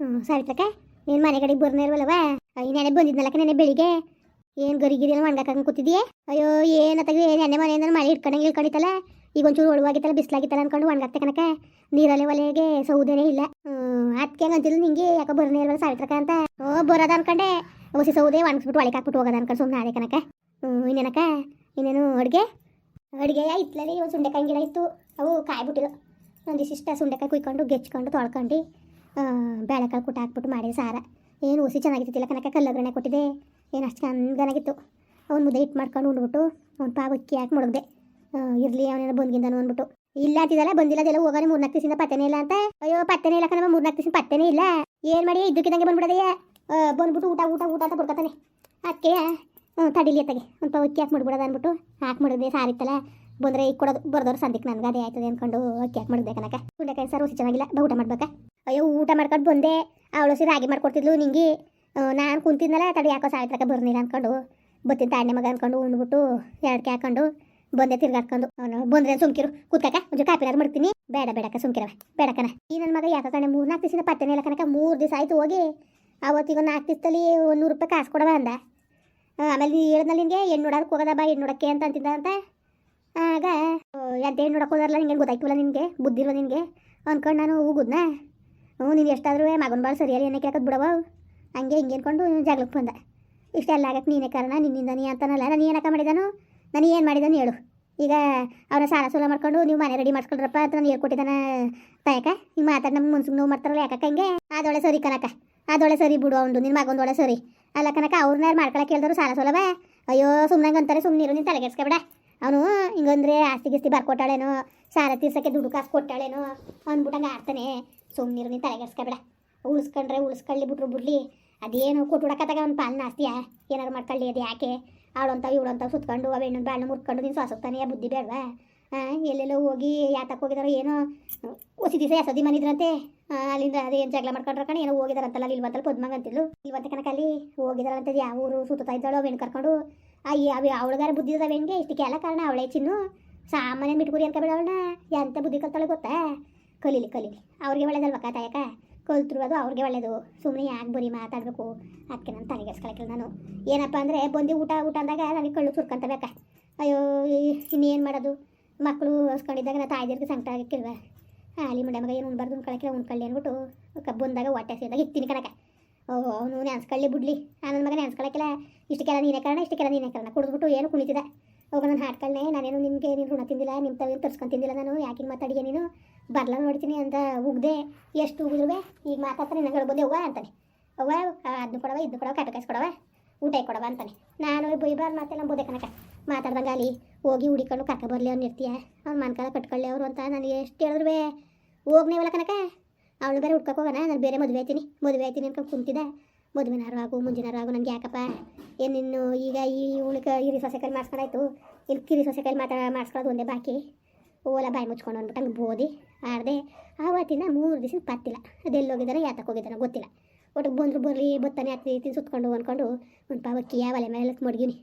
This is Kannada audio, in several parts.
ಹ್ಞೂ ಸಾವಿತ್ರಕ್ಕ ಏನು ಮನೆ ಕಡೆಗೆ ಬರ್ನೇ ಇಲ್ವಲ್ಲವ ನೆನೆ ಬಂದಿದ್ನಲ್ಲಕ್ಕ ನೆನೆ ಬೆಳಿಗ್ಗೆ. ಏನು ಗರಿ ಗಿರಿ ಎಲ್ಲ ಒಣಗಾಕಂಗೆ ಕೂತಿದ್ಯೆ? ಅಯ್ಯೋ ಏನತ್ತಾಗ ನೆನ್ನೆ ಮನೆಯಿಂದ ಮಳೆ ಇಟ್ಕೊಂಡಂಗೆ ಇಳ್ಕೊಂಡಿತ್ತಲ್ಲ? ಈಗ ಒಂಚೂರು ಒಳವಾಗಿತ್ತಲ್ಲ, ಬಿಸ್ಲಾಗಿತ್ತಲ್ಲ ಅನ್ಕೊಂಡು ಒಣಗಾಕ್ತೆ ಕನಕ ನೀರಲ್ಲಿ ಒಲೆಗೆ ಸೌದೇನೇ ಇಲ್ಲ. ಅದಕ್ಕೆ ಅಂತಿಲ್ಲ ನಿಂಗೆ. ಯಾಕೆ ಬರ್ನೇ ಇಲ್ವಲ್ಲ ಸಾವಿತ್ರಕ್ಕ ಅಂತ. ಓ, ಬರೋದ ಅನ್ಕೊಂಡೆ. ಹೊಸಿ ಸೌದೆ ಒಣಗಿಸ್ಬಿಟ್ಟು ಒಳಗೆ ಹಾಕ್ಬಿಟ್ಟು ಹೋಗೋದ ಅನ್ಕೊಂಡು ಸುಮ್ಮನೆ ಅದೇ ಕನಕ ಹ್ಞೂ ಇನ್ನೇನಕ್ಕ? ಇನ್ನೇನು ಅಡುಗೆ? ಅಡುಗೆ ಇತ್ತಲಲ್ಲಿ ಒಂದು ಸುಂಡೆಕಾಯಿ ಗಿಡ ಇತ್ತು. ಅವು ಕಾಯ್ಬಿಟ್ಟಿದ್ದು ಒಂದಿಷ್ಟು ಸುಂಡೆಕಾಯಿ ಕುಯ್ಕೊಂಡು, ಗೆಚ್ಕೊಂಡು, ತೊಳ್ಕೊಂಡು. ಬೇಳೆಕಾಳು ಕುಟ್ಟ ಹಾಕ್ಬಿಟ್ಟು ಮಾಡಿದ ಸಾರ. ಏನು ಹುಸಿ ಚೆನ್ನಾಗಿತ್ತಿಲ್ಲ ಕನಕ ಕಲ್ಲಗ್ರಣೆ ಕೊಟ್ಟಿದೆ ಏನು ಅಷ್ಟು ಚಂದನಾಗಿತ್ತು. ಅವ್ನು ಮುದ್ದೆ ಹಿಟ್ಟು ಮಾಡ್ಕೊಂಡು ಉಂಡ್ಬಿಟ್ಟು ಅವ್ನು ಪಾವ್ ಅಕ್ಕಿ ಹಾಕಿ ಮುಳುಗ್ದೆ ಇರಲಿ, ಅವನೇನೋ ಬಂದ್ಗಿಂದನು ಅಂದ್ಬಿಟ್ಟು. ಇಲ್ಲ ಅಂತಿದ್ದಲ್ಲ, ಬಂದಿಲ್ಲ ಅದೆಲ್ಲ ಹೋಗೋಣ ಮೂರ್ನಾಲ್ಕು ದಿವಸದಿಂದ ಪತ್ತೆನೇ ಇಲ್ಲ ಅಂತ. ಅಯ್ಯೋ, ಪತ್ತೆನೇ ಇಲ್ಲ ಕಣವ ಮೂರ್ನಾಲ್ಕು ದಿವಸ ಪತ್ತೆನೇ ಇಲ್ಲ. ಏನು ಮಾಡಿ, ಇದ್ದಕ್ಕಿದ್ದಂಗೆ ಬಂದ್ಬಿಡದೆಯಾ? ಬಂದ್ಬಿಟ್ಟು ಊಟ ಊಟ ಊಟ ಅಂತ ಬಿಡ್ಕೊತಾನೆ ಅದಕ್ಕೆ ಹ್ಞೂ ತಡಿಲಿ ಅತ್ತಗೆ. ಒಂದು ಪಾವು ಅಕ್ಕಿ ಹಾಕಿ ಮುಡ್ಬಿಡೋದು ಅಂದ್ಬಿಟ್ಟು ಹಾಕಿ ಮಾಡಿದೆ ಸಾರಿತ್ತಲ್ಲ ಬಂದರೆ ಈಗ ಕೊಡೋದು, ಬರ್ದವ್ರು ಸಂದಿಕ್ಕೆ ನನಗೆ, ಅದೇ ಆಯ್ತದೆ ಅಂದ್ಕೊಂಡು ಅಕ್ಕಿ ಹಾಕಿ ಮಾಡಿದೆ ಕನಕ ಉಂಡೆಕಾಯಿ ಸರ್ ಹುಸಿ ಚೆನ್ನಾಗಿಲ್ಲ ಊಟ ಮಾಡ್ಬೇಕಾ? ಅಯ್ಯೋ, ಊಟ ಮಾಡ್ಕೊಂಡು ಬಂದೆ. ಅವಳು ರಾಗಿ ಮಾಡ್ಕೊಡ್ತಿದ್ಲು ನಿಂಗೆ. ನಾನು ಕುಂತಿದ್ನಲ್ಲ, ತಡಿ ಯಾಕೋ ಸಾವಿತ್ರಕ್ಕೆ ಬರ್ನಿಲ್ಲ ಅಂದ್ಕೊಂಡು ಬತ್ತಿನ ತಾಂಡೆ ಮಗ ಅಂದ್ಕೊಂಡು ಉಂಡ್ಬಿಟ್ಟು ಎರಡಕ್ಕೆ ಹಾಕೊಂಡು ಬಂದೆ ತಿರ್ಗಾಡ್ಕೊಂಡು. ಅವನು ಬಂದ್ರೆ ಸುಮ್ಕಿರು. ಕೂತ್ಕಾಕ ಒಂಚೂರು ಕಾಪಿನಾರು ಮಾಡ್ತೀನಿ. ಬೇಡ ಬೇಡಕ್ಕ ಸುಮ್ಕಿರವ ಬೇಡಕ್ಕನ ಈ ನನ್ನ ಮಗ ಯಾಕೆ ಕಣೆ ಮೂರು ನಾಲ್ಕು ದಿವಸದಿಂದ ಪತ್ತೆನೇ ಇಲ್ಲ ಕನಕ ಮೂರು ದಿವಸ ಆಯ್ತು ಹೋಗಿ. ಅವತ್ತಿಗೆ ಒಂದು ನಾಲ್ಕು ದಿವಸದಲ್ಲಿ ಒಂದು ನೂರು ರೂಪಾಯಿ ಕಾಸು ಕೊಡವ ಅಂದ. ಆಮೇಲೆ ನೀ ಹೇಳಿದ್ನಲ್ಲಿ ನಿನಗೆ ಹೆಣ್ಣು ಹೋಗದ ಹೋಗೋದ ಬಾ ಹೆಣ್ಣು ನೋಡೋಕ್ಕೆ ಅಂತ ಅಂತಿದ್ದ ಅಂತ. ಆಗ ಎಂತ ಹೆಣ್ಣು ನೋಡಕ್ಕೆ ಹೋದಾರಲ್ಲ ನಿಂಗೆ ಗೊತ್ತಾಯ್ತಿಲ್ಲ ನಿನಗೆ? ಬುದ್ಧಿರೋ ನಿನಗೆ? ಅಂದ್ಕೊಂಡು ನಾನು ಹೋಗುದ್ನ? ಹ್ಞೂ, ನೀವು ಎಷ್ಟಾದರೂ ಮಗನ ಭಾಳ ಸರಿಯಲ್ಲಿ ಏನೇ ಕೇಳಕ್ಕೆ ಬಿಡವ ಹಂಗೆ ಹಿಂಗೆ ಅನ್ಕೊಂಡು ಜಾಗಕ್ಕೆ ಬಂದ. ಇಷ್ಟೆಲ್ಲ ಆಗಕ್ಕೆ ನೀನೇ ಕಾರಣ, ನಿನ್ನಿಂದ ನೀ ಅಂತಾನಲ್ಲ, ನಾನು ಏನಕ್ಕ ಮಾಡಿದಾನು? ನಾನು ಏನು ಮಾಡಿದಾನು ಹೇಳು. ಈಗ ಅವನ ಸಾಲ ಸೂಲ ಮಾಡ್ಕೊಂಡು ನೀವು ಮನೆ ರೆಡಿ ಮಾಡ್ಸ್ಕೊಳ್ರಪ್ಪ ಅಂತ ನಾನು ಹೇಳ್ಕೊಟ್ಟಿದ್ದಾನ ತಾಯಕ. ಹಿಂಗೆ ಮಾತಾಡಿ ನಮ್ಮ ಮನ್ಸಿಗೆ ನೋವು ಮಾಡ್ತಾರಲ್ಲ ಯಾಕಕ್ಕ ಹಿಂಗೆ? ಅದೊಳೆ ಸರಿ ಕನಕ. ಅದೊಳೆ ಸರಿ ಬಿಡು ಅವನು ನಿನ್ನ ಮಗೊಂದೊಳೆ ಸರಿ. ಅಲ್ಲ ಕನಕ ಅವ್ರನ್ನ ಯಾರು ಮಾಡ್ಕೊಳಕ್ಕೆ ಹೇಳಿದ್ರು ಸಾಲ ಸೋಲವ? ಅಯ್ಯೋ ಸುಮ್ಮನೆ ಅಂತಾರೆ ಸುಮ್ಮನಿರು ನೀನು ತಲೆಗೆಡ್ಸ್ಕೊಬೇಡ ಅವನು ಹಿಂಗಂದ್ರೆ ಆಸ್ತಿ ಗಿಸ್ತಿ ಬರ್ಕೊಟ್ಟಾಳೇನೋ, ಸಾಲ ತೀರ್ಸೋಕ್ಕೆ ದುಡ್ಡು ಕಾಸು ಕೊಟ್ಟಾಳೇನೋ ಅಂದ್ಬಿಟ್ಟಂಗೆ ಆಡ್ತಾನೆ. ಸುಮ್ಮನಿರು ನೀನು ತಲೆಗೆಡ್ಸ್ಕೊಬೇಡ ಉಳಿಸ್ಕೊಂಡ್ರೆ ಉಳಿಸ್ಕೊಳ್ಳಿ ಬಿಟ್ರು ಬಿಡ್ಲಿ. ಅದೇನು ಕೊಟ್ಬಿಡಕತ್ತಾಗ ಒಂದು ಪಾಲನ ಆಸ್ತಿಯ? ಏನಾರು ಮಾಡ್ಕೊಳ್ಳಿ ಅದು ಯಾಕೆ? ಅವಳಂತಾವ ಇವಳಂತಾವ ಸುತ್ಕೊಂಡು ಅವ ಹೆಣ್ಣು ಬಾಳನ್ನ ಮುರ್ಕೊಂಡು ನೀನು ಸ್ವಾಸಕ್ತಾನೆ ಬುದ್ಧಿ ಬೇಡವಾ? ಎಲ್ಲೆಲ್ಲೋ ಹೋಗಿ ಯಾತಕ್ಕೆ ಹೋಗಿದಾರೋ ಏನೋ ಹೊಸಿ ದಿವಸ ಎಸದಿ ಮನಿದ್ರಂತೆ ಅಲ್ಲಿಂದ ಅದೇನು ಜಗಳ ಮಾಡ್ಕೊಂಡ್ರೆ ಕಣ? ಏನೋ ಹೋಗಿದಾರಂತಲ್ಲ ಅಲ್ಲಿ ಇಲ್ವಂತಲ್ಲ ಪದ್ಮಂಗ ಅಂತಿದ್ಲು. ಇಲ್ವಂತ ಕನಕ ಅಲ್ಲಿ ಹೋಗಿದಾರಂತ ಯಾವ ಊರು ಸುತ್ತಾ ಇದ್ದಾಳೋ ಅವೇನು ಕರ್ಕೊಂಡು. ಅಯ್ಯ, ಅವ ಅವಳಗಾರ ಬುದ್ಧಿ ಇದಾವೆ ಹೆಂಗೆ ಇಷ್ಟಕ್ಕೆ ಎಲ್ಲ ಕಾರಣ ಅವಳೇ ಚಿನ್ನು. ಸಾಮಾನ್ಯ ಮಿಟ್ಕುರಿ ಬೇಡ ಅವಳನ್ನ ಎಂತ ಬುದ್ಧಿ ಕಲ್ತಾಳೆ ಗೊತ್ತಾ? ಕಲೀಲಿ ಕಲೀಲಿ. ಅವ್ರಿಗೆ ಒಳ್ಳೇದಲ್ವ ತಾಯಕ ಕಲ್ತ್ರು ಅದು ಅವ್ರಿಗೆ ಒಳ್ಳೇದು. ಸುಮ್ಮನೆ ಯಾಕೆ ಬರೀ ಮಾತಾಡಬೇಕು? ಅದಕ್ಕೆ ನಾನು ತಲೆಗೆಸ್ಕೊಳಕಿಲ್ಲ ನಾನು. ಏನಪ್ಪ ಅಂದರೆ ಬಂದು ಊಟ ಊಟ ಅಂದಾಗ ನನಗೆ ಕಳ್ಳು ಸುರ್ಕೊಂತಬೇಕ ಅಯ್ಯೋ ಇನ್ನೇನು ಮಾಡೋದು? ಮಕ್ಕಳು ಹೊಸ್ಕೊಂಡಿದ್ದಾಗ ನಾ ತಾಯ್ದಿರ್ಗೆ ಸಂಕಟ ಆಗಿಲ್ವ ಅಲ್ಲಿ ಮುಂಡೆ ಏನು ಉಣ್ಬಾರ್ದು ಉಣ್ಕೊಳಕ್ಕೆ ಉಣ್ಕೊಳ್ಳಿ ಅಂದ್ಬಿಟ್ಟು ಕಬ್ಬು ಬಂದಾಗ ಹೊಟ್ಟೆ ಸೇದಾಗ ಇತ್ತೀನಿ ಕಣಕ ಓ ಅವನು ನೆನ್ಸ್ಕೊಳ್ಳಿ ಬಿಡ್ಲಿ. ನನ್ನ ಮಗ ನೆನ್ಸ್ಕೊಳಕ್ಕಿಲ್ಲ. ಇಷ್ಟಕ್ಕೆಲ್ಲ ನೀನೇ ಕಾರಣ, ಇಷ್ಟಕ್ಕೆಲ್ಲ ನೀನೇ ಕಾರಣ. ಕುಡಿದ್ಬಿಟ್ಟು ಏನು ಕುಣಿತಿದ್ದ ಹೋಗ ನಾನು ನಾನೇನು ನಿಮಗೆ ನೀನು ಋಣ ತಿಂದಿಲ್ಲ ನಿಮ್ಮ ತವೇನು ತರ್ಸ್ಕೊಂಡು ತಿಂದಿಲ್ಲ ನಾನು, ಯಾಕೆ ಮಾತಾಡಿಗೆ ನೀನು? ಬರ್ಲ ನೋಡ್ತೀನಿ ಅಂತ ಉಗ್ದೆ, ಎಷ್ಟು ಉಗಿದ್ರು ಈಗ ಮಾತಾಡ್ತಾನೆ, ನಂಗೆ ಬಂದೆ ಅವ್ವ ಅಂತಾನೆ. ಅವ್ವ ಅದನ್ನು ಕೊಡವ ಇದನ್ನು ಕೊಡವ ಕಾಪಿ ಕಾಸು ಕೊಡವ, ಊಟ ಕೊಡವ ಅಂತಾನೆ. ನಾನು ಬೈಬಾರ್ದು ಮಾತೆಲ್ಲ ಬೋದೆ ಕನಕ ಮಾತಾಡ್ದಂಗೆ ಅಲ್ಲಿ ಹೋಗಿ ಹುಡಿಕೊಂಡು ಕರ್ಕ ಬರಲಿ, ಅವ್ನು ಇರ್ತೀಯ? ಅವ್ನು ಮನ್ಕಾಲ ಕಟ್ಕೊಳ್ಳಿ ಅವರು ಅಂತ ನನಗೆ ಎಷ್ಟು ಹೇಳಿದ್ರು ಹೋಗ್ನೇವಲ್ಲ ಕನಕ? ಅವಳು ಬೇರೆ ಹುಡ್ಕಕ್ಕೆ ಹೋಗೋಣ, ನಾನು ಬೇರೆ ಮದುವೆ ಆಯ್ತೀನಿ ಮದುವೆ ಆಯ್ತೀನಿ ಅನ್ಕೊಂಡು ಕುಂತಿದ್ದೆ. ಮದುವೆನಾರು ಆಗು ಮುಂಜಿನಾರು ಆಗು ನನಗೆ ಯಾಕಪ್ಪ? ಏನು ನಿನ್ನು ಈಗ ಈ ಉಳಿಕ ಹಿರಿ ಸೊಸೆ ಕೈಲಿ ಮಾಡಿಸ್ಕೊಂಡಾಯ್ತು? ಇಲ್ಲಿ ಕಿರಿ ಸೊಸೆ ಕೈಲಿ ಮಾತಾ ಮಾಡಿಸ್ಕೊಳ್ಳೋದು ಒಂದೇ ಬಾಕಿ? ಓಲ ಬಾಯಿ ಮುಚ್ಕೊಂಡು ಅಂದ್ಬಿಟ್ಟು ಹಂಗೆ ಬೋದಿ, ಆಡದೆ. ಆವತ್ತಿನ ಮೂರು ದಿವಸ ಪತ್ತಿಲ್ಲ. ಅದೆಲ್ಲಿ ಹೋಗಿದ್ದಾರೆ ಯಾತಕ್ಕೆ ಹೋಗಿದ್ದಾರೆ ಗೊತ್ತಿಲ್ಲ. ಒಟ್ಟಿಗೆ ಬಂದರು ಬರಲಿ, ಬತ್ತಾನೆ ಹತ್ತಿ ತಿನ್, ಸುತ್ಕೊಂಡು ಅಂದ್ಕೊಂಡು ಒಂದು ಪಾವ ಅಕ್ಕಿ ಒಲೆ ಮೇಲೆ ಮಡ್ಗಿನಿ.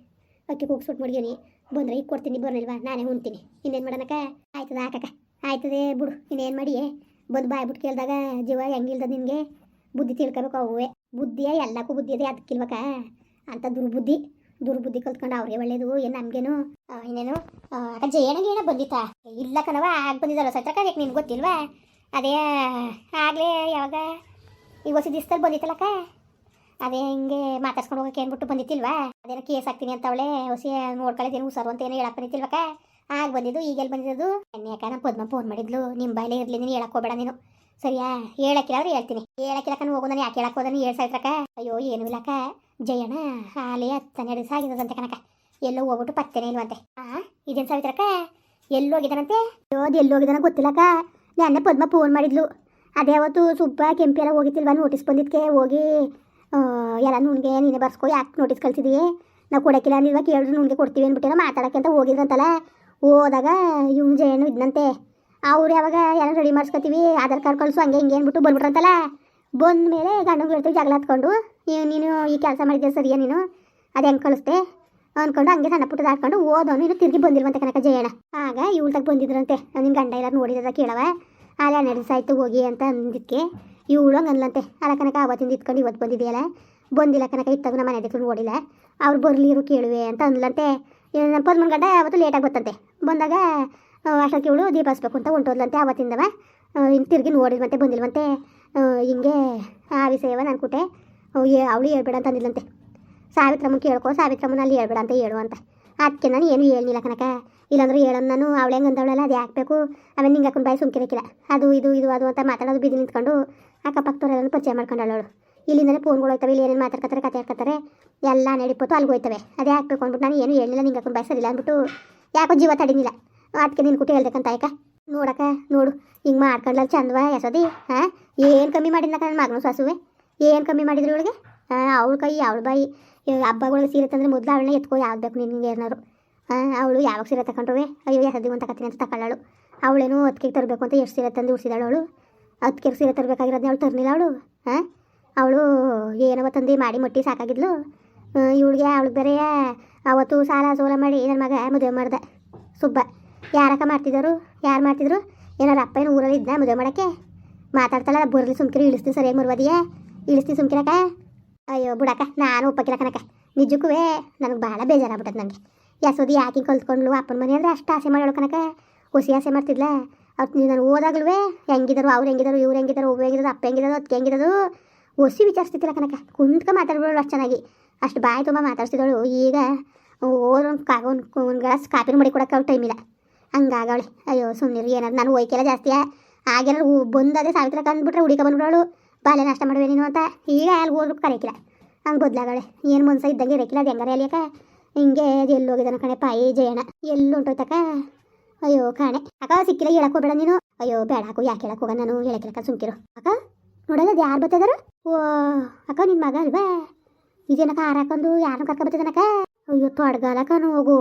ಅಕ್ಕಿ ಕೂಗ್ಸ್ಬಿಟ್ಟು ಮಡ್ಗಿನಿ. ಬಂದರೆ ಈಗ ಕೊಡ್ತೀನಿ, ಬರಲಿಲ್ವಾ? ನಾನೇ ಉಣ್ತೀನಿ. ಇನ್ನೇನು ಮಾಡೋಣಕ್ಕ? ಆಯ್ತದ ಹಾಕಕ್ಕ. ಆಯ್ತದೆ ಬಿಡು. ಇನ್ನೇನು ಮಾಡಿ ಬಂದು ಬಾಯ್ಬಿಟ್ಟು ಕೇಳಿದಾಗ, ಜೀವ ಹೆಂಗಿಲ್ದ ನಿನಗೆ? ಬುದ್ಧಿ ತಿಳ್ಕೊಬೇಕು ಅವೇ ಬುದ್ಧಿಯ ಎಲ್ಲಕ್ಕೂ ಬುದ್ಧಿ ಇದೆ ಅದಕ್ಕಿಲ್ವಕ ಅಂತ ದುರ್ಬುದ್ಧಿ. ದುರ್ಬುದ್ಧಿ ಕಲ್ತ್ಕೊಂಡು ಅವ್ರಿಗೆ ಒಳ್ಳೇದು, ಏನು ನಮಗೇನು? ಇನ್ನೇನು? ಅಜ್ಜ ಏನೋ ಬಂದಿತ್ತಾ? ಇಲ್ಲ ಕಣವ ಆಗ ಬಂದಿದ್ದಲ್ಲ ಸತ್ರಕ ಯಾಕೆ ನಿನ್ಗೆ ಗೊತ್ತಿಲ್ವಾ? ಅದೇ, ಆಗಲೇ ಯಾವಾಗ? ಈಗ ಹೊಸ ದಿವಸದಲ್ಲಿ ಬಂದಿತ್ತಲ್ಲಕ್ಕ? ಅದೇ ಹಿಂಗೆ ಮಾತಾಡ್ಸ್ಕೊಂಡು ಹೋಗಕ್ಕೆ ಏನ್ಬಿಟ್ಟು ಬಂದಿತ್ತಿಲ್ವಾ? ಅದೇನೋ ಕೇಸ್ ಹಾಕ್ತೀನಿ ಅಂತ ಅವಳೆ ಹೊಸ ನೋಡ್ಕೊಳ್ಳೋದೇನು ಹುಷಾರು ಅಂತ ಏನೋ ಹೇಳಕ್ ಬಂದಿತ್ತಿಲ್ವಕ್ಕ? ಆಗ ಬಂದಿದ್ದು ಈಗೆಲ್ಲಿ ಬಂದಿದ್ದು ಯಾಕ ನಮ್ಮ ಪದ್ಮ ಫೋನ್ ಮಾಡಿದ್ಲು. ನಿಮ್ಮ ಬಾಯಲ್ಲೇ ಇರಲಿ, ನೀನು ಹೇಳಕ್ಕೆ ಹೋಗಬೇಡ ನೀನು. ಸರಿಯಾ? ಹೇಳಕ್ಕಿಲ್ಲ ಅಂದ್ರೆ ಹೇಳ್ತೀನಿ. ಹೇಳಕ್ಕಿಲ್ಲ ಹೋಗು ನಾನು ಯಾಕೆ ಹೇಳಕ್ ಹೋದನ ಏಳು ಸಾಯ್ತ್ರಕ್ಕ ಅಯ್ಯೋ, ಏನು ಇಲ್ಲಕ್ಕ. ಜಯಣ್ಣ, ಹಾಲೇ ಹತ್ತನ್ನೆರಡು ದಿವಸ ಆಗಿರೋದಂತೆ ಕನಕ ಎಲ್ಲೋ ಹೋಗ್ಬಿಟ್ಟು ಪತ್ತೆನೇ ಇಲ್ವಂತೆ. ಆ, ಇದೇನು ಸಾವಿತ್ರಕ್ಕ ಎಲ್ಲೋಗಿದ್ದಾನಂತೆ ಯೋದು ಎಲ್ಲೋಗಿದ್ದಾನ ಗೊತ್ತಿಲ್ಲಕ್ಕ. ನೆನ್ನೆ ಪದ್ಮ ಫೋನ್ ಮಾಡಿದ್ಲು. ಅದೇ ಅವತ್ತು ಸುಬ್ಬ, ಕೆಂಪಿ ಎಲ್ಲ ನೋಟಿಸ್ ಬಂದಿದ್ಕೆ? ಹೋಗಿ ಎಲ್ಲ ನುಣ್ಗೆ ನೀನೇ ಬರ್ಸ್ಕೊ, ಯಾಕೆ ನೋಟಿಸ್ ಕಳ್ಸಿದಿ ನಾವು ಕೊಡಕ್ಕಿಲ್ಲ ಅಂದಿಲ್ವಾ? ಕೇಳಿದ್ರು ನುಣ್ಗೆ ಕೊಡ್ತೀವಿ ಅಂದ್ಬಿಟ್ಟು ಮಾತಾಡಕ್ಕೆ ಅಂತ ಹೋಗಿದ್ರಂತಲ್ಲ. ಹೋದಾಗ ಇವ್ನು ಜಯಣ್ಣು ಇದ್ನಂತೆ. ಅವ್ರು ಯಾವಾಗ ಎಲ್ಲ ರೆಡಿ ಮಾಡಿಸ್ಕೊತೀವಿ? ಆಧಾರ್ ಕಾರ್ಡ್ ಕಳಿಸು, ಹಂಗೆ ಹಿಂಗೆ ಅಂದ್ಬಿಟ್ಟು ಬಂದ್ಬಿಟ್ರಂತಲ್ಲ? ಬಂದ ಮೇಲೆ ಗಂಡಂಗೆ ಹೇಳ್ತೀವಿ ಜಗಳ ಹತ್ಕೊಂಡು ನೀನು ಈ ಕೆಲಸ ಮಾಡಿದ್ದೆ ಸರಿಯಾ ನೀನು? ಅದು ಹೆಂಗೆ ಕಳಿಸ್ದೆ? ಅಂದ್ಕೊಂಡು ಹಂಗೆ ಸಣ್ಣ ಪುಟ್ಟದ ಹಾಕೊಂಡು ಓದೋನು ಇನ್ನು ತಿರುಗಿ ಬಂದಿಲ್ವಂತೆ ಕನಕ ಜಯಣ ಆಗ ಇವಳ್ದಾಗ ಬಂದಿದ್ರಂತೆ. ನಿನ್ನ ಗಂಡ ಎಲ್ಲ ನೋಡಿದ ಕೇಳವ? ಅಲ್ಲಿ ನಡೆಸ ದಿವಸ ಆಯ್ತು, ಹೋಗಿ ಅಂತ ಅಂದಿದ್ದಕ್ಕೆ ಇವಳು ಹಂಗೆ ಅನ್ಲಂತೆ ಅಲ್ಲ ಕನಕ, ಅವತ್ತಿಂದ ಇತ್ಕೊಂಡು ಇವತ್ತು ಬಂದಿದೆಯಲ್ಲ? ಬಂದಿಲ್ಲ ಕನಕ ಇತ್ತಾಗ ನಮ್ಮ ಮನೆ ನೋಡಿಲ್ಲ. ಅವ್ರು ಬರಲಿರು ಕೇಳುವೆ ಅಂತ ಅನ್ಲಂತೆ ನಮ್ಮ ಪದ್ಮನ್ ಗಂಡ ಅವತ್ತು ಲೇಟಾಗಿ ಬತ್ತಂತೆ. ಬಂದಾಗ ಅಷ್ಟೊತ್ತಿಗೆ ಇವಳು ದೀಪ ಹಚ್ಬೇಕು ಅಂತ ಹೊಂಟೋದ್ಲಂತೆ ಅವತ್ತಿಂದವ ಹಿಂಗೆ ತಿರುಗಿ ನೋಡಿಲ್ವಂತೆ, ಬಂದಿಲ್ವಂತೆ. ಹಿಂಗೆ ಆ ವಿಷಯವ ಏ, ಅವಳು ಹೇಳ್ಬೇಡ ಅಂತ ಅಂದಿಲ್ಲಂತೆ ಸಾವಿತ್ರಮ್ಮ ಕೇಳ್ಕೊ, ಸಾವಿತ್ರಮ್ಮನ ಅಲ್ಲಿ ಹೇಳ್ಬೇಡ ಅಂತ ಹೇಳು ಅಂತ. ಅದಕ್ಕೆ ನಾನು ಏನು ಹೇಳಿಲ್ಲ ಕನಕ ಇಲ್ಲಾಂದ್ರೆ ಹೇಳೋದು ನಾನು, ಅವಳು ಹೆಂಗೆ ಅಂದವಳಲ್ಲ, ಅದು ಹಾಕ್ಬೇಕು ಆಮೇಲೆ ನಿಂಗೆ ಹಾಕೊಂಡು ಬಾಯಿ ಸುಮ್ಕಿರಕ್ಕಿಲ್ಲ ಅದು, ಇದು ಇದು, ಅದು ಅಂತ ಮಾತಾಡೋದು ಬಿದ್ದು ನಿಂತ್ಕೊಂಡು ಅಕ್ಕಪಕ್ಕದವರೆಲ್ಲ ಪರಿಚಯ ಮಾಡ್ಕೊಂಡಳು ಇಲ್ಲಿಂದಲೇ ಫೋನ್ಗಳು ಹೋಯ್ತವೆ ಇಲ್ಲಿ ಏನೇನು ಮಾತಾಡ್ಕೊತಾರೆ ಕತೆ ಹಾಕ್ತಾರೆ ಎಲ್ಲ ನಡಿಪೋತು ಅಲ್ಲಿಗೆ ಹೋಯ್ತವೆ. ಅದೇ ಹಾಕ್ಬೇಕು ಅಂದ್ಬಿಟ್ಟು ನಾನು ಏನು ಹೇಳಿಲ್ಲ ನಿಂಗೆ ಹಾಕೊಂಡು ಬಾಯಿ ಅಂದ್ಬಿಟ್ಟು ಯಾಕೋ ಜೀವ ತಡಿನಿಲ್ಲ. ಅದಕ್ಕೆ ನಿನ್ನ ಕುಟ್ಟಿ ಹೇಳ್ಬೇಕಂತ ಆಯ್ಕ? ನೋಡಕ ನೋಡು. ಹಿಂಗೆ ಮಾಡ್ಕೊಂಡ್ಲ ಚಂದವ ಎಸೋದಿ ಹಾಂ? ಏನು ಕಮ್ಮಿ ಮಾಡಿದ್ನಕ್ಕ ನನ್ನ ಮಗನು ಸಾಸುವೆ? ಏನು ಕಮ್ಮಿ ಮಾಡಿದ್ರು ಇವಳಿಗೆ? ಹಾಂ, ಅವಳ ಕೈ, ಅವಳ ಬಾಯಿ. ಹಬ್ಬಗಳಿಗೆ ಸೀರೆ ತಂದ್ರೆ ಮೊದಲು ಅವಳನ್ನ ಎತ್ಕೊ ಯಾವ್ದು ಬೇಕು ಏನಾರು ಹಾಂ, ಅವಳು ಯಾವಾಗ ಸೀರೆ ತಗೊಂಡ್ರೆ ಅಯ್ಯೋ ಎಸದಿ ಅಂತ ತಗೋತೀನಿ ಅಂತ ತಗೊಳ್ಳಳು ಅವಳೇನು ಹತ್ತಿಗೆ ತರಬೇಕು ಅಂತ ಎಷ್ಟು ಸೀರೆ ತಂದು ಉಡ್ಸಿದಾಳು ಅವಳು. ಹತ್ತಿಗೆ ಸೀರೆ ತರಬೇಕಾಗಿರೋದನ್ನ ಅವಳು ತರಲಿಲ್ಲ ಅವಳು. ಹಾಂ? ಅವಳು ಏನವ ತಂದು ಮಾಡಿ ಮುಟ್ಟಿ ಸಾಕಾಗಿದ್ಲು. ಇವಳಿಗೆ, ಅವಳಿಗೆ ಬೇರೆ ಅವತ್ತು ಸಾಲ ಸೋಲ ಮಾಡಿ ನನ್ನ ಮಗ ಮದುವೆ ಮಾಡ್ದೆ. ಸುಬ್ಬ. ಯಾರಕ್ಕ ಮಾಡ್ತಿದ್ದರು? ಯಾರು ಮಾಡ್ತಿದ್ರು? ಏನಾರ ಅಪ್ಪ ಏನು ಊರಲ್ಲಿ ಇದ್ದ ಮದುವೆ ಮಾಡೋಕ್ಕೆ? ಮಾತಾಡ್ತಾಳ ಬುರಲಿ ಸುಮ್ಕಿರಿ ಇಳಿಸ್ತೀನಿ ಸರಿಯಾಗಿ ಮರುವದಿಯೇ? ಇಳಿಸ್ತೀನಿ ಸುಮ್ಕಿರಕ ಅಯ್ಯೋ, ಬಿಡಕ್ಕ, ನಾನು ಒಪ್ಪಕ್ಕಿಲ್ಲ ಕನಕ ನಿಜಕ್ಕೂ ನನಗೆ ಭಾಳ ಬೇಜಾರಾಗ್ಬಿಟ್ಟದ ನನಗೆ ಯಸೋದಿ ಯಾಕೆ ಕಲ್ತ್ಕೊಂಡ್ಲು ಅಪ್ಪನ ಮನೆ ಅಂದರೆ ಅಷ್ಟು ಆಸೆ ಮಾಡೋಳು ಕನಕ ಹುಸಿ ಆಸೆ ಮಾಡ್ತಿದ್ಲ. ಅವ್ರು ನಾನು ಓದಾಗ್ಲೂ ಹೆಂಗಿದ್ರು, ಅವ್ರು ಹೆಂಗಿದ್ರು, ಇವ್ರು ಹೆಂಗಿದ್ರು ಒಬ್ಬ ಹೆಂಗಿದ್ರು, ಅಪ್ಪ ಹೆಂಗಿದ್ರು ಅದಕ್ಕೆ ಹೆಂಗಿದ್ರು? ಹೊಸಿ ವಿಚಾರಿಸ್ತಿದ್ದಿಲ್ಲ ಕನಕ ಕುಂತ್ಕ ಮಾತಾಡ್ಬಿಡೋಳು ಅಷ್ಟು ಚೆನ್ನಾಗಿ. ಅಷ್ಟು ಬಾಯಿ ತುಂಬ ಮಾತಾಡ್ತಿದ್ದಳು ಈಗ ಓದೊಂದು ಕಾ ಒಂದು ಗ್ಲಾಸ್ ಕಾಪಿನ ಮಾಡಿ ಕೊಡೋಕೆ ಟೈಮ್ ಇಲ್ಲ. ಹಂಗಾಗವಳೆ. ಅಯ್ಯೋ ಸುಮ್ಮನೆ ಏನಾದ್ರು ನಾನು ಹೋಯ್ಕೆಲ್ಲ ಜಾಸ್ತಿ ಆಗೆಲ್ಲ ಬಂದದೇ ಸಾವಿತ್ರ ಕಂದ್ಬಿಟ್ರೆ ಹುಡುಕ ಬಂದ್ಬಿಡೋಳು. ಬಾಲ್ಯ ನಾಷ್ಟ ಮಾಡುವೆ ನೀನು ಅಂತ. ಈಗ ಅಲ್ಲಿ ಹೋಗ್ಬಿಟ್ಟು ಕರೆಕಿಲ್ಲ. ಹಂಗೆ ಬದಲಾಗಳೆ ಏನು ಮನ್ಸ ಇದ್ದಂಗೆ ಇರಕ್ಕಿಲ್ಲ ಅದು ಹೆಂಗಾರೆ ಅಲಿಯಕ ಹಿಂಗೆ ಅದು ಎಲ್ಲಿ ಹೋಗಿದ್ದಾನ ಕಣೆ ಪಾಯಿ ಜಯಣ ಎಲ್ಲಿ ಹೊಂಟೋಯ್ತಕ್ಕ ಅಯ್ಯೋ, ಕಾಣೆ. ಅಕ್ಕ, ಸಿಕ್ಕಿಲ್ಲ ಹೇಳಕ್ಕೆ ಹೋಗ್ಬೇಡ ನೀನು. ಅಯ್ಯೋ, ಬೇಡ ಹಾಕು ಯಾಕೆ ಹೇಳಕ್ಕೆ ಹೋಗ ನಾನು? ಹೇಳಕ್ಕಿಲ್ಲ ಸುಮ್ಕಿರು. ಅಕ್ಕ ನೋಡಲ್ಲ ಅದು ಯಾರು ಬರ್ತಿದಾರು ಓ, ಅಕ್ಕ ನಿನ್ನ ಮಗ ಅಲ್ವಾ? ಇದೇನಕ್ಕ ಆರಾಕೊಂಡು ಯಾರನ್ನ ಕರ್ಕೊ ಬರ್ತಿದ್ದಾನಕ್ಕ ಅಯ್ಯೋ ತೊಡ್ಗಲ್ಲ ನೋಗು. ಹೋಗು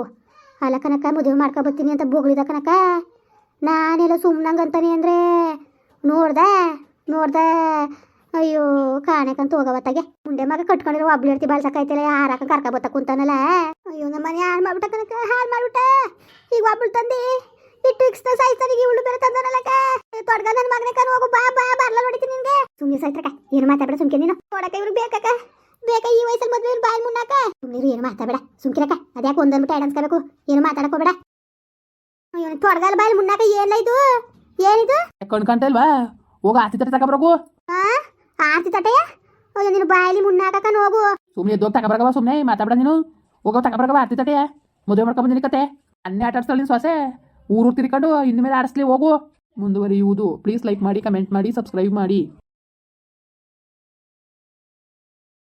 ಅಲ್ಲ ಕನಕ, ಮದುವೆ ಮಾಡ್ಕೊ ಬರ್ತೀನಿ ಅಂತ ಬೋಗಳಿದ ಕನಕ. ನಾನೆಲ್ಲ ಸುಮ್ಮನಂಗಂತಾನೆ ಅಂದರೆ, ನೋಡ್ದೆ ನೋಡ್ದೆ, ಅಯ್ಯೋ, ಕಾಣಕಂತ ಹೋಗವತ್ತಾಗೆ ಮುಂಡೆ ಮಗ ಕಟ್ಕೊಂಡಿರೋ ಒಬ್ಳು ಇರ್ತಿ ಬಾಳ್ಸಕ್ಕೈತಿಲ್ಲ ಯಾರಕ್ಕ ಕರ್ಕ ಬತ್ತ ಕುಂತಾನಲ್ಲ. ಅಯ್ಯೋ ನಮ್ಮ ಮನೆ ಹಾಳು ಮಾಡ್ಬಿಟ್ಟ ಕನಕ, ಹಾಳು ಮಾಡ್ಬಿಟ್ಟ. ಈಗ ಒಬ್ಳು ತಂದಿ ಇಟ್ಟು ಇಕ್ಸ್ತ ಸಾಯ್ತಾನಿಗೆ ಇವಳು ಬೇರೆ ತಂದನಲ್ಲಕ ತೊಡ್ಗ ನನ್ನ ಮಗನೇ ಕನ್ ಹೋಗು, ಬಾ ಬಾ, ಬರ್ಲ ನೋಡಿತಿ ನಿನ್ಗೆ. ಸುಮ್ಮನೆ ಸೈತ್ರಕ ಏನು ಮಾತಾಡ್ಬೇಡ, ಸುಮ್ಕೆ ನೀನು. ನೋಡಕ್ಕ, ಇವ್ರಿಗೆ ಬೇಕಕ್ಕ ಬೇಕ ಈ ವಯಸ್ಸಲ್ಲಿ ಮದುವೆ ಬಾಯಿ ಮುನ್ನಾಕ ಸುಮ್ಮನೆ ಏನು ಮಾತಾಡಬೇಡ. ಸುಮ್ಕಿರಕ ಅದ್ಯಾಕೆ ಒಂದನ್ಬಿಟ್ಟು ಎರಡು ಅನ್ಸ್ಕೋಬೇಕು ಏನು ಮಾತಾಡಕೋಬೇಡ. ತೊಡ್ಗಲ್ ಬಾಯಿ ಮುನ್ನಾಕ ಏನಿಲ್ಲ ಇದು? ಏನಿದು? ಕಣ್ಕಂತಲ್ವಾ ಹೋಗ ಆತಿ ತಟ್ಟೆ ತಗೊಬರಗು ಆ? ಆರ್ತಿ ತಟೆಯ ಅಯ್ಯೋ ನೀನು ಬಾಯಲ್ಲಿ ಮುನ್ನಾಕ ಹೋಗು. ಸುಮ್ಮನೆ ಎದ್ದೋಗಿ ತಗೊಬರಗವ ಸುಮ್ಮನೆ ಮಾತಾಡ ನೀನು. ಹೋಗೋ ತಗೊಬರಗವ ಆತಿ ತಟ್ಟೆಯ. ಮದುವೆ ಮಾಡ್ಕೊಂಡು ಬಂದಿನಿ ಕತೆ ಅನ್ನೇ ಆಟ ಆಡ್ಸ್ತಾಳೆ ನಿನ್ ಸೊಸೆ. ಊರು ತಿರ್ಕೊಂಡು ಇನ್ನು ಮೇಲೆ ಆಡಿಸ್ಲಿ ಹೋಗು. ಮುಂದುವರಿಯುವುದು. ಪ್ಲೀಸ್ ಲೈಕ್ ಮಾಡಿ ಕಮೆಂಟ್ ಮಾಡಿ ಸಬ್ಸ್ಕ್ರೈಬ್ ಮಾಡಿ.